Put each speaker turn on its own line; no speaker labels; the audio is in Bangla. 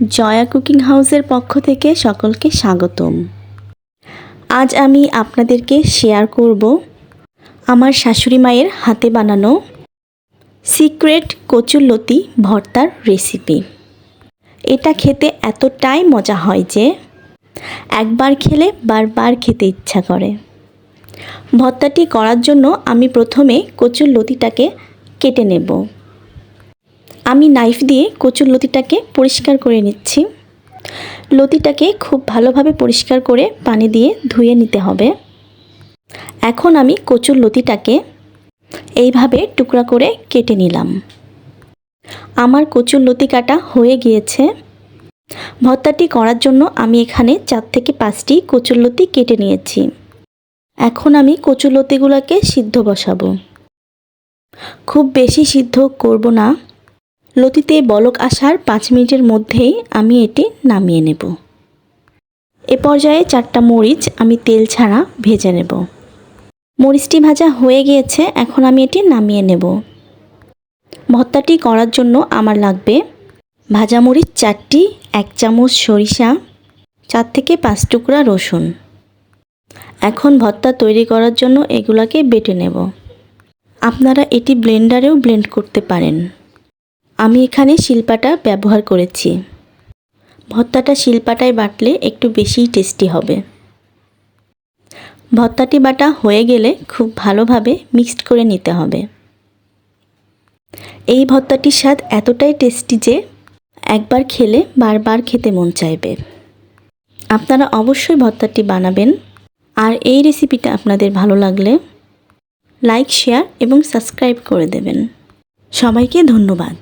জয়া কুকিং হাউসের পক্ষ থেকে সকলকে স্বাগতম। আজ আমি আপনাদেরকে শেয়ার করব আমার শাশুড়ি মায়ের হাতে বানানো সিক্রেট কচুরলতি ভর্তার রেসিপি। এটা খেতে এতটাই মজা হয় যে একবার খেলে বারবার খেতে ইচ্ছা করে। ভর্তাটি করার জন্য আমি প্রথমে কচুর লতিটাকে কেটে নেব। আমি নাইফ দিয়ে কচুর লতিটাকে পরিষ্কার করে নিচ্ছি। লতিটাকে খুব ভালোভাবে পরিষ্কার করে পানি দিয়ে ধুয়ে নিতে হবে। এখন আমি কচুর লতিটাকে এইভাবে টুকরা করে কেটে নিলাম। আমার কচুর লতি কাটা হয়ে গিয়েছে। ভর্তাটি করার জন্য আমি এখানে চার থেকে পাঁচটি কচুরলতি কেটে নিয়েছি। এখন আমি কচুরলতিগুলোকে সিদ্ধ বসাবো। খুব বেশি সিদ্ধ করব না। লতিতে বলক আসার পাঁচ মিনিটের মধ্যেই আমি এটি নামিয়ে নেব। এ পর্যায়ে চারটা মরিচ আমি তেল ছাড়া ভেজে নেব। মরিচটি ভাজা হয়ে গিয়েছে, এখন আমি এটি নামিয়ে নেব। ভর্তাটি করার জন্য আমার লাগবে ভাজা মরিচ চারটি, এক চামচ সরিষা, চার থেকে পাঁচ টুকরা রসুন। এখন ভর্তা তৈরি করার জন্য এগুলাকে বেটে নেব। আপনারা এটি ব্লেন্ডারেও ব্লেন্ড করতে পারেন। আমি এখানে শিলপাটা ব্যবহার করেছি। ভর্তাটা শিলপাটায় বাটলে একটু বেশিই টেস্টি হবে। ভর্তাটি বাটা হয়ে গেলে খুব ভালোভাবে মিক্সড করে নিতে হবে। এই ভর্তাটির স্বাদ এতটাই টেস্টি যে একবার খেলে বারবার খেতে মন চাইবে। আপনারা অবশ্যই ভর্তাটি বানাবেন। আর এই রেসিপিটা আপনাদের ভালো লাগলে লাইক, শেয়ার এবং সাবস্ক্রাইব করে দেবেন। সবাইকে ধন্যবাদ।